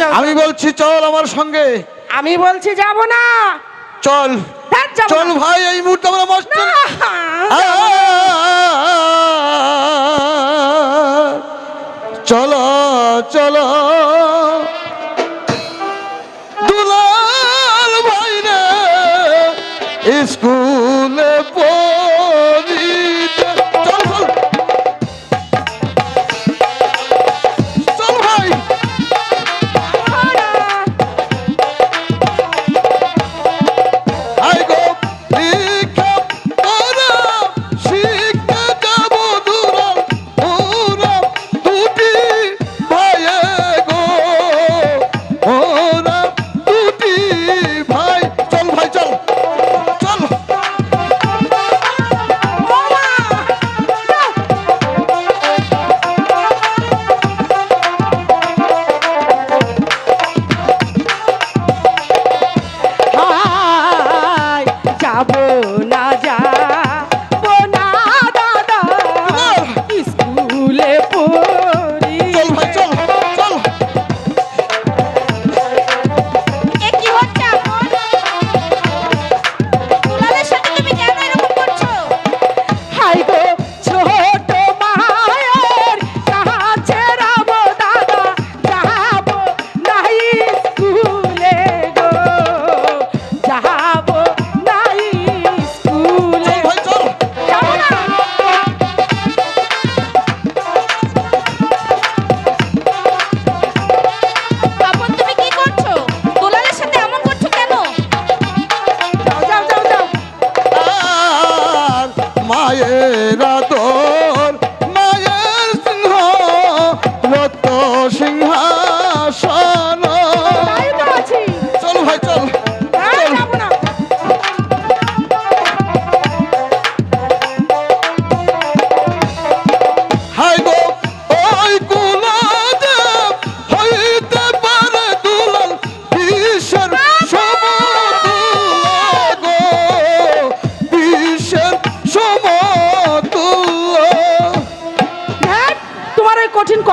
যাও। আমি বলছি চল আমার সঙ্গে। আমি বলছি যাব না। চল। ধ্যাৎ, চল ভাই এই মুহূর্তে আমরা মস্ত চলো চলো। দুলাল ভাই রে স্কুলে পড়িতে মায়ের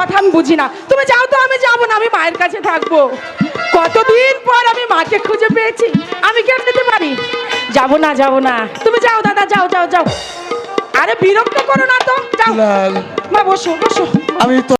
কথা আমি বুঝি না। তুমি যাও তো আমি যাব না আমি মায়ের কাছে থাকব। কতদিন পর আমি মাকে খুঁজে পেয়েছি আমি কেন নিতে পারি? যাব না যাব না। তুমি যাও দাদা যাও যাও যাও। আরে বিরক্ত করো না তো যাও। মা বসো বসো। আমি তো